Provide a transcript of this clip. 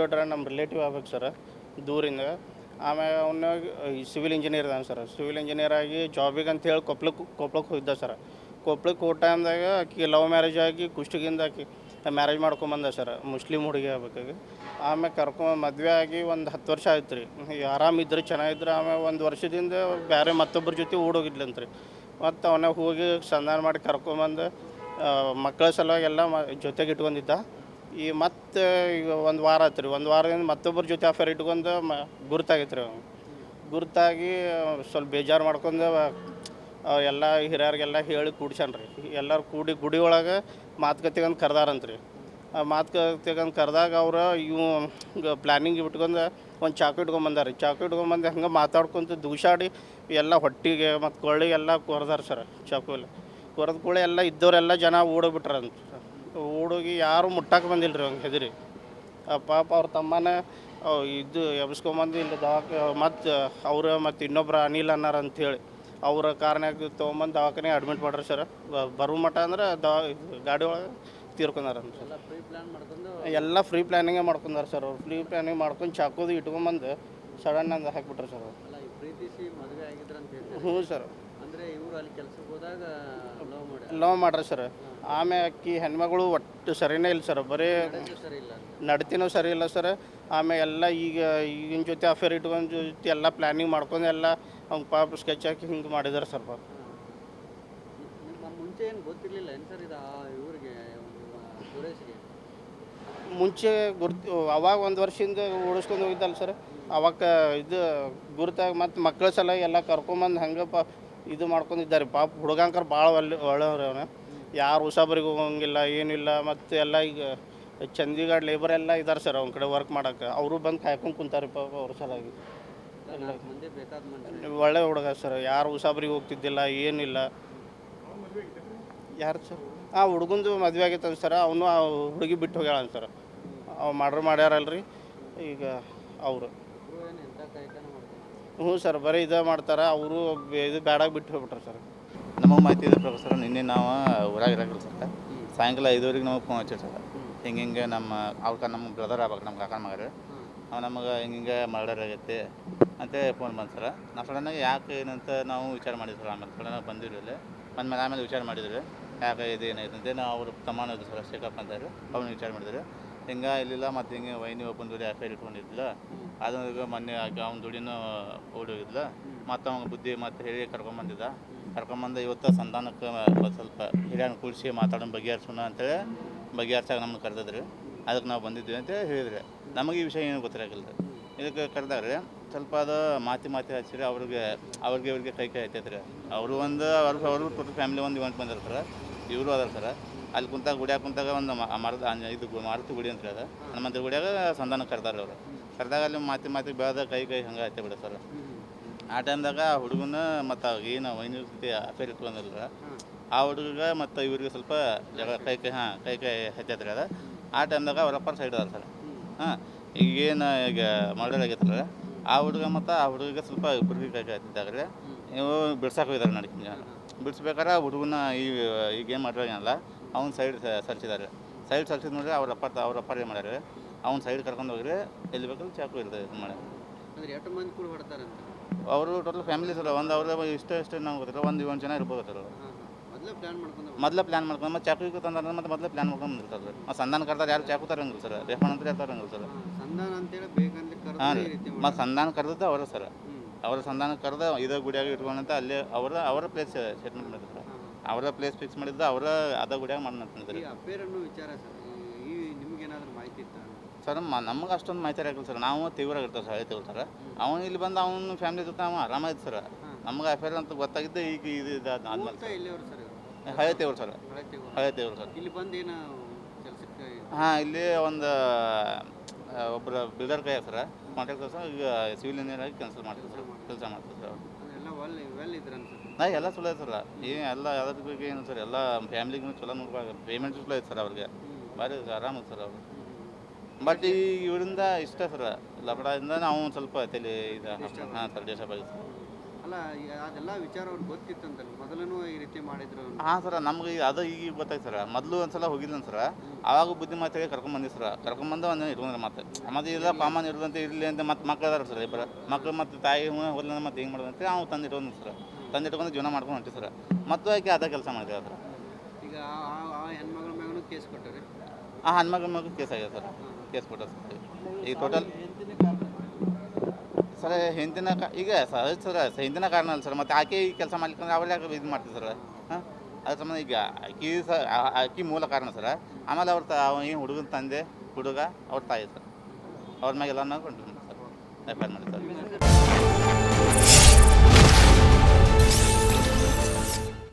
ನಮ್ಮ ರಿಲೇಟಿವ್ ಆಗ್ಬೇಕು ಸರ್ ದೂರಿಂದ. ಆಮೇಲೆ ಅವನ್ನ ಸಿವಿಲ್ ಇಂಜಿನಿಯರ್ ಇದ್ದಾನೆ ಸರ್ ಸಿವಿಲ್ ಇಂಜಿನಿಯರ್ ಆಗಿ ಜಾಬಿಗೆ ಅಂತ ಹೇಳಿ ಕೊಪ್ಳಕ್ಕೆ ಹೋಗಿದ್ದ ಸರ್ ಕೊಪ್ಳಕ್ಕೆ ಹೋದ ಟೈಮ್ದಾಗ ಆಕೆ ಲವ್ ಮ್ಯಾರೇಜ್ ಆಗಿ ಕುಷ್ಟಿಗಿಂದ ಆಕೆ ಮ್ಯಾರೇಜ್ ಮಾಡ್ಕೊಂಬಂದ ಸರ್ ಮುಸ್ಲಿಮ್ ಹುಡುಗಿ ಆಗ್ಬೇಕಾಗಿ. ಆಮೇಲೆ ಕರ್ಕೊಂಡು ಮದುವೆ ಆಗಿ ಒಂದು ಹತ್ತು ವರ್ಷ ಆಯ್ತು ರೀ. ಆರಾಮಿದ್ರೆ ಚೆನ್ನಾಗಿದ್ರೆ ಆಮೇಲೆ ಒಂದು ವರ್ಷದಿಂದ ಬೇರೆ ಮತ್ತೊಬ್ಬರ ಜೊತೆ ಓಡೋಗಿದ್ಲಂತ್ರಿ. ಮತ್ತು ಅವನ ಹೋಗಿ ಸಂಧಾನ ಮಾಡಿ ಕರ್ಕೊಂಬಂದು ಮಕ್ಕಳ ಸಲುವಾಗಿ ಎಲ್ಲ ಮ, ಜೊತೆಗೆ ಇಟ್ಕೊಂಡಿದ್ದ. ಈ ಮತ್ತೆ ಈಗ ಒಂದು ವಾರ ಆಯ್ತು ರೀ, ಒಂದು ವಾರದಿಂದ ಮತ್ತೊಬ್ಬರ ಜೊತೆ ಅಫೇರ್ ಇಟ್ಕೊಂಡು ಮ, ಗುರ್ತಾಗೈತೆ ರೀ ಗುರ್ತಾಗಿ ಸ್ವಲ್ಪ ಬೇಜಾರು ಮಾಡ್ಕೊಂಡು ಎಲ್ಲ ಹಿರಿಯರಿಗೆಲ್ಲ ಹೇಳಿ ಕೂಡ್ಸ್ಯಾನ ರೀ. ಎಲ್ಲರೂ ಕೂಡಿ ಗುಡಿ ಒಳಗೆ ಮಾತುಕತೆಗಂದು ಕರೆದಾರಂತ್ರಿ ಆ ಮಾತುಕತೆಗಂದು ಕರೆದಾಗ ಅವರು ಇವು ಪ್ಲ್ಯಾನಿಂಗ್ ಇಟ್ಕೊಂಡು ಒಂದು ಚಾಕು ಇಟ್ಕೊಂಬಂದಾರ ಚಾಕು ಇಟ್ಕೊಂಬಂದು ಹಂಗೆ ಮಾತಾಡ್ಕೊಂತ ದೂಷಾಡಿ ಎಲ್ಲ ಹೊಟ್ಟಿಗೆ ಮತ್ತು ಕೊಳ್ಳಿಗೆಲ್ಲ ಕೊರ್ದಾರ ಸರ್ ಚಾಕು ಎಲ್ಲ ಕೊರೆದ ಕೂಳೆ ಎಲ್ಲ ಇದ್ದವರೆಲ್ಲ ಜನ ಓಡೋಗ್ಬಿಟ್ರಂತ. ಓಡೋಗಿ ಯಾರು ಮುಟ್ಟಕ್ಕೆ ಬಂದಿಲ್ಲ ರೀ ಅವ್ನಿಗೆ ಹೆದರಿ ಆ ಪಾಪ ಅವ್ರ ತಮ್ಮನ ಇದು ಎಬ್ಸ್ಕೊಂಬಂದು ಇಲ್ಲಿ ದವಾಖ ಮತ್ತು ಅವರು ಮತ್ತು ಇನ್ನೊಬ್ರು ಅನಿಲ್ ಅನ್ನಾರ ಅಂಥೇಳಿ ಅವರ ಕಾರ್ನಾಗ ತೊಗೊಂಬಂದು ದವಾಖಾನೆ ಅಡ್ಮಿಟ್ ಮಾಡ್ರಿ ಸರ್ ಬರೋ ಮಟ್ಟ ಅಂದ್ರೆ ದವಾ ಗಾಡಿ ಒಳಗೆ ತೀರ್ಕೊಂಡಾರಂತ ಎಲ್ಲ ಪ್ರೀ ಪ್ಲಾನ್ ಮಾಡ್ಕೊಂಡು ಎಲ್ಲ ಫ್ರೀ ಪ್ಲ್ಯಾನಿಂಗೇ ಮಾಡ್ಕೊಂಡಾರ ಸರ್ ಅವ್ರು. ಫ್ರೀ ಪ್ಲ್ಯಾನಿಂಗ್ ಮಾಡ್ಕೊಂಡು ಚಾಕೋದು ಇಟ್ಕೊಂಬಂದು ಸಡನ್ ಅಂದು ಹಾಕಿಬಿಟ್ರು ಸರ್ ಹ್ಞೂ ಸರ್ ಅಂದ್ರೆ ಇವರು ಅಲ್ಲಿ ಕೆಲ್ಸಕ್ಕೆ ಹೋದಾಗ ಲವ್ ಮಾಡಿ ಲವ್ ಮಾಡ್ರಿ ಸರ್ ಆಮೇಲೆ ಅಕ್ಕಿ ಹೆಣ್ಮಗಳು ಒಟ್ಟು ಸರಿನೇ ಇಲ್ಲ ಸರ್ ಬರೀ ನಡತಿನೂ ಸರಿ ಇಲ್ಲ ಸರ್. ಆಮೇಲೆ ಎಲ್ಲ ಈಗ ಈಗಿನ ಜೊತೆ ಅಫೇರ್ ಇಟ್ಕೊಂಡು ಜೊತೆ ಎಲ್ಲ ಪ್ಲ್ಯಾನಿಂಗ್ ಮಾಡ್ಕೊಂಡು ಎಲ್ಲ ಅವ್ನ ಪಾಪ ಸ್ಕೆಚ್ ಹಾಕಿ ಹಿಂಗೆ ಮಾಡಿದಾರೆ ಸರ್ ಪಾಪ. ಮುಂಚೆ ಏನು ಗೊತ್ತಿರಲಿಲ್ಲ ಏನು ಸರ್ ಇದು ಇವ್ರಿಗೆ ಮುಂಚೆ ಗುರ್ತು ಅವಾಗ ಒಂದು ವರ್ಷದಿಂದ ಓಡಿಸ್ಕೊಂಡು ಹೋಗಿದ್ದಲ್ಲ ಸರ್. ಅವಾಗ ಇದು ಗುರ್ತಾಗಿ ಮತ್ತು ಮಕ್ಕಳ ಸಲ ಎಲ್ಲ ಕರ್ಕೊಂಬಂದು ಹಂಗೆ ಪಾ ಇದು ಮಾಡ್ಕೊಂಡಿದ್ದಾರೆ ಪಾಪ. ಹುಡುಗಂಕರ್ ಭಾಳ ಒಳ್ಳೆ ಒಳ್ಳೆಯವ್ರು ಅವನು. ಯಾರು ಹುಷಾಬರಿಗೆ ಹೋಗಂಗಿಲ್ಲ ಏನಿಲ್ಲ ಮತ್ತು ಎಲ್ಲ ಈಗ ಚಂಡೀಗಢ ಲೇಬರ್ ಎಲ್ಲ ಇದ್ದಾರೆ ಸರ್ ಅವ್ನ ಕಡೆ ವರ್ಕ್ ಮಾಡೋಕೆ ಅವರು ಬಂದು ಕಾಯ್ಕೊಂಡು ಕುಂತಾರಪ್ಪ ಅವ್ರ ಸಲಾಗಿ ಒಳ್ಳೆ ಹುಡುಗ ಸರ್ ಯಾರು ಹುಷಾಬರಿಗೆ ಹೋಗ್ತಿದ್ದಿಲ್ಲ ಏನಿಲ್ಲ. ಯಾರು ಸರ್ ಆ ಹುಡುಗಂದು ಮದುವೆ ಆಗೈತೆ ಸರ್ ಅವನು ಆ ಹುಡುಗಿ ಬಿಟ್ಟು ಹೋಗ್ಯಾಳ ಸರ್ ಅವ್ ಮಾಡ್ರು ಮಾಡ್ಯಾರಲ್ರಿ ಈಗ ಅವರು. ಹ್ಞೂ ಸರ್ ಬರೀ ಇದೇ ಮಾಡ್ತಾರೆ. ಅವರು ಇದು ಬ್ಯಾಡಾಗಿ ಬಿಟ್ಟು ಹೋಗ್ಬಿಟ್ರು ಸರ್ ನಮಗೆ ಮಾಹಿತಿ ಇದೆ ಪ್ರೊಫೆಸರ್, ನಿನ್ನೆ ನಾವು ಊರಾಗ ಇರಾಗಿಲ್ಲ ಸರ್. ಸಾಯಂಕಾಲ ಐದುವರೆಗೆ ನಮಗೆ ಫೋನ್ ಹಚ್ಚಿರಿ ಸರ್. ಹಿಂಗೆ ಹಿಂಗೆ ನಮ್ಮ ಅವ್ರ ನಮ್ಮ ಬ್ರದರ್ ಆಗ್ಬೇಕು, ನಮ್ಮ ಕಾಕನ ಮಗರು ಅವ ನಮಗೆ ಹಿಂಗೆ ಹಿಂಗೆ ಮರ್ಡರ್ ಆಗೈತಿ ಅಂತ ಫೋನ್ ಬಂತು ಸರ್. ನಾವು ಸಡನ್ನಾಗಿ ಯಾಕೆ ಏನಂತ ನಾವು ವಿಚಾರ ಮಾಡಿದ್ವಿ ಸರ್. ಆಮೇಲೆ ಸಡನ್ನಾಗಿ ಬಂದಿರಿ ಇಲ್ಲಿ. ಬಂದ್ಮೇಲೆ ಆಮೇಲೆ ವಿಚಾರ ಮಾಡಿದ್ರು ಯಾಕೆ ಇದು ಏನಾಯ್ತು ಅಂತ ನಾವು ಅವರು ತಮ್ಮನ ಇದ್ರು ಸರ್. ಶೇಖಪ್ಪ ಅಂತಾರೆ ಅವ್ನು ವಿಚಾರ ಮಾಡಿದ್ರು ಹಿಂಗೆ ಇಲ್ಲಿಲ್ಲ ಮತ್ತು ಹಿಂಗೆ ವೈನಿ ಒಬ್ಬನ ದುಡಿ ಅಫೇರ್ ಇಟ್ಕೊಂಡಿದ್ದಿಲ್ಲ ಅದನ್ನ ಮೊನ್ನೆ ಅವ್ನ ದುಡಿನೂ ಓಡೋಗಿದ್ಲ ಮತ್ತು ಅವ್ನ ಬುದ್ಧಿ ಮತ್ತು ಹೇಳಿ ಕರ್ಕೊಂಬಂದಿದ್ದ ಕರ್ಕೊಂಬಂದು ಇವತ್ತು ಸಂಧಾನಕ್ಕೆ ಒಂದ್ ಸ್ವಲ್ಪ ಹಿರಿಯನ ಕೂಡಿಸಿ ಮಾತಾಡೋಣ, ಬಗೆಹರಿಸೋಣ ಅಂತೇಳಿ ಬಗೆಹರ್ಸಾಗ ನಮ್ಗೆ ಕರೆದಿದ್ರಿ. ಅದಕ್ಕೆ ನಾವು ಬಂದಿದ್ವಿ ಅಂತ ಹೇಳಿದ್ರಿ. ನಮಗೆ ಈ ವಿಷಯ ಏನು ಗೊತ್ತಿರಾಗಿಲ್ಲ ರೀ ಇದಕ್ಕೆ ಕರೆದಾಗ್ರಿ, ಸ್ವಲ್ಪ ಅದು ಮಾತಿ ಮಾತಿ ಹಚ್ಚಿರಿ, ಅವ್ರಿಗೆ ಅವ್ರಿಗೆ ಇವ್ರಿಗೆ ಕೈ ಕೈ ಐತೆ ರೀ. ಅವರು ಒಂದು, ಅವ್ರ, ಅವರು ಟೋಟಲ್ ಫ್ಯಾಮಿಲಿ ಒಂದು ಇವೆಂಟ್ ಬಂದಿರ್ತಾರೆ ಇವರು ಅದಾರ ಸರ. ಅಲ್ಲಿ ಕುಂತಾಗ ಗುಡಿಯಾಗ ಕುಂತಾಗ ಒಂದು ಮರದ ಇದು ಮಾರುತಿ ಗುಡಿ ಅಂತ ಅದ ಹನುಮಂತ ಗುಡಿಯಾಗ ಸಂಧಾನ ಕರೆದಾರ ಅವರು. ಕರೆದಾಗ ಅಲ್ಲಿ ಮಾತಿ ಮಾತಿ ಬೆಳೆದ ಕೈ ಕೈ ಹಂಗೆ ಐತೆ ಬಿಡ ಸರ್. ಆ ಟೈಮ್ದಾಗ ಆ ಹುಡುಗನ ಮತ್ತು ಏನು ವೈನಿ ಜೊತೆ ಅಫೇರ್ ಇಟ್ಕೊಂಡಿಲ್ಲ. ಆ ಹುಡುಗ ಮತ್ತು ಇವ್ರಿಗೆ ಸ್ವಲ್ಪ ಜಗಳ ಕೈ ಕೈ ಹಾಂ ಕೈ ಕೈ ಹತ್ತೈತ್ರಿ ಅದ. ಆ ಟೈಮ್ದಾಗ ಅವರಪ್ಪ ಸೈಡ್ ಅದಾರ ಸರ್. ಹಾಂ ಈಗೇನು ಈಗ ಮರ್ಡರ್ ಆಗೈತಲ್ಲ ಆ ಹುಡುಗ ಮತ್ತು ಆ ಹುಡುಗಿಗೆ ಸ್ವಲ್ಪ ಇಬ್ಬರಿಗೆ ಕೈ ಕೈ ಹತ್ತಿದ್ದಾಗ ರೀ ಇವು ಬಿಡ್ಸಕ್ಕೆ ಹೋಗಿದ್ದಾರೆ ನಡಿ ಜನ. ಬಿಡಿಸ್ಬೇಕಾರೆ ಆ ಹುಡುಗನ ಈ ಈಗ ಏನು ಮಾಡಿರಲ್ಲ ಅವ್ನು ಸೈಡ್ ಸರ್ಚಿದ್ದಾರೆ ಸೈಡ್ ಸರಿಸಿದ ನೋಡ್ರಿ ಅವ್ರ ಅಪ್ಪ ಅವ್ರ ಅಪ್ಪ ಏನು ಮಾಡ್ಯಾರ ಅವ್ನ ಸೈಡ್ ಕರ್ಕೊಂಡು ಹೋಗ್ರಿ ಎಲ್ಲಿ ಬೇಕಲ್ಲಿ ಚಾಕು ಇರ್ತದೆ ಇದು ಮಾಡಿ ಅವರು ಟೋಟಲ್ ಫ್ಯಾಮಿಲಿ ಸರ್ ಒಂದು ಅವ್ರ ಇಷ್ಟ ಇಷ್ಟ ನಾವು ಗೊತ್ತಿಲ್ಲ. ಒಂದು ಏಳು ಜನ ಇರ್ಬೋದು ಸರ್ ಮೊದಲೇ ಪ್ಲಾನ್ ಮಾಡ್ಕೊಂಡು ಮೊದಲ ಪ್ಲಾನ್ ಮಾಡ್ಕೊಂಡು ಮತ್ತೆ ಚಾಕು ತಂದ್ರೆ ಮತ್ತೆ ಮೊದಲ ಪ್ಲಾನ್ ಮಾಡ್ಕೊಂಡು ಬಂದಿರ್ತಾರೆ ಸರ್ ಮತ್ತೆ ಸಂಧಾನ ಕರ್ದಾರ ಯಾರು ಚಾಕು ತರಂಗಿಲ್ಲ ಸರ್. ರೇಪಣ ಅಂತ ತರಂಗಿಲ್ಲ ಸರ್. ಸಂಧಾನ ಅಂತೇಳಿ ಹಾಂ ರೀ. ಮತ್ತು ಸಂಧಾನ ಕರೆದದ್ದು ಅವರ ಸರ್. ಅವರ ಸಂಧಾನ ಕರೆದ ಇದೇ ಗುಡಿಯಾಗ ಇಟ್ಕೊಂಡಂತ ಅಲ್ಲೇ ಅವರ ಅವರ ಪ್ಲೇಸ್ ಸೆಟ್ಮೆಂಟ್ ಮಾಡಿದ್ರು. ಸರ್ ಅವರ ಪ್ಲೇಸ್ ಫಿಕ್ಸ್ ಮಾಡಿದ್ದು ಅವರ ಅದ ಗುಡಿಯಾಗ ಅಫೇರ್ ಅನ್ನೋ ವಿಚಾರ ಸರ್. ಈ ನಿಮ್ಗೇನಾದ್ರೂ ಮಾಹಿತಿ ಇತ್ತ ಸರ್ ಮ ನಮ್ಗೆ ಅಷ್ಟೊಂದು ಮಾಹಿತಿ ಆಗಿಲ್ಲ ಸರ್. ನಾವು ತೀವ್ರ ಇರ್ತಾರೆ ಸರ್ ಹಳೆ ತೀವ್ರ ಸರ್ ಅವನು ಇಲ್ಲಿ ಬಂದು ಅವನ ಫ್ಯಾಮಿಲಿ ಜೊತೆ ಅವ ಆರಾಮಾಯ್ತು ಸರ್. ನಮ್ಗೆ ಅಫೇರ್ ಅಂತ ಗೊತ್ತಾಗಿದ್ದೆ ಈಗ ಇದು ಇದು ಆದ್ಮೇಲೆ ಹಳೆ ತೀವ್ರ ಸರ್. ಹಳೆ ತೀವ್ರ. ಸರ್. ಇಲ್ಲಿ ಬಂದು ಏನು ಹಾಂ ಇಲ್ಲಿ ಒಂದು ಒಬ್ಬರ ಬಿಲ್ಡರ್ ಕೈ ಸರ್. Contractor sir. ಈಗ ಸಿವಿಲ್ ಇಂಜಿನಿಯರ್ ಆಗಿ ಕೆಲಸ ಮಾಡ್ತಾರೆ ಸರ್. ಕೆಲಸ ಮಾಡ್ತಾರೆ ಸರ್ ನಾ ಎಲ್ಲ ಚಲೋ ಐತೆ ಸರ್. ಏನು ಎಲ್ಲ ಯಾವ್ದ್ರ ಬಗ್ಗೆ ಏನು ಸರ್ ಎಲ್ಲ ಫ್ಯಾಮಿಲಿಗೂ ಚಲೋ ನೋಡ್ಬೇಕು ಪೇಮೆಂಟ್ ಚಲೋ ಐತೆ ಸರ್ ಅವ್ರಿಗೆ. ಭಾರಿ ಆರಾಮ ಸರ್ ಅವರು. ಬಟ್ ಈ ಇವರಿಂದ ಇಷ್ಟ ಸರ್ ಲಬಡಾದಿಂದ ನಾವು ಸ್ವಲ್ಪ ತಲೆ ಇದು ಹಾಂ ಸರ್ ದೇಶ ಅಲ್ಲ ಅದೆಲ್ಲ ವಿಚಾರ ಅವ್ರಿಗೆ ಗೊತ್ತಿತ್ತಂತಲ್ಲ ಮೊದಲೂ ಈ ರೀತಿ ಮಾಡಿದ್ರು ಅಂತ. ಹಾಂ ಸರ ನಮ್ಗೆ ಈಗ ಅದು ಈಗ ಗೊತ್ತಾಯ್ತು ಸರ್ ಮೊದಲು ಒಂದ್ಸಲ ಹೋಗಿಲ್ಲ ಸರ ಅವಾಗ ಬುದ್ಧಿ ಮಾತಾಡಿ ಕರ್ಕೊಂಬಂದಿ ಸರ ಕರ್ಕೊಂಬಂದು ಒಂದು ಇಟ್ಕೊಂಡ್ರೆ ಮತ್ತೆ. ಮತ್ತೆ ಇಲ್ಲ ಕಾಮನ್ ಇರುವಂತ ಇರಲಿ ಅಂತ ಮತ್ತೆ ಮಕ್ಳು ಅದಾರ ಸರ್ ಇಬ್ಬರ ಮಕ್ಳು ಮತ್ತು ತಾಯಿ ಹೋದ್ಲ ಮತ್ತೆ ಹೆಂಗೆ ಮಾಡೋದಂತೆ ಅಂತ ಅವ್ನು ತಂದು ಇಟ್ಕೊಂಡು ಸರ್ ತಂದು ಇಟ್ಕೊಂಡು ಜೀವನ ಮಾಡ್ಕೊಂಡು ಹೊಂಟಿ ಸರ್ ಮತ್ತು ಆಕೆ ಅದ ಕೆಲಸ ಮಾಡಿದೆ ಸರ್ ಈಗ ಆ- ಹೆಣ್ಮಗಳ ಮ್ಯಾಗೂ ಕೇಸ್ ಕೊಟ್ಟರೆ ಆ ಹೆಣ್ಮಗಳ ಮಗು ಕೇಸ್ ಆಗಿದೆ ಸರ್ ಕೇಸ್ ಕೊಟ್ಟ ಈಗ ಟೋಟಲ್ ಸರ್, ಹಿಂದಿನ ಈಗ ಸರ್ ಸರ್ ಹಿಂದಿನ ಕಾರಣ ಅಲ್ಲ ಸರ್, ಮತ್ತೆ ಆಕೆ ಈ ಕೆಲಸ ಮಾಡ್ಲಿಕ್ಕೆ ಅವಳು ಯಾಕೆ ಇದು ಮಾಡ್ತೀವಿ ಸರ್, ಹಾಂ? ಅದ್ರ ಸಂಬಂಧ ಈಗ ಆಕಿ ಸ ಆಕೆ ಮೂಲ ಕಾರಣ ಸರ್, ಆಮೇಲೆ ಅವ್ರ ತ ಏನು ಹುಡುಗನ ತಂದೆ, ಹುಡುಗ, ಅವ್ರ ತಾಯಿ ಸರ್. ಅವ್ರ ಮ್ಯಾಗೆಲ್ಲ ನಾವು ಸರ್ ಎಫ್ ಐ ಮಾಡಿ ಸರ್.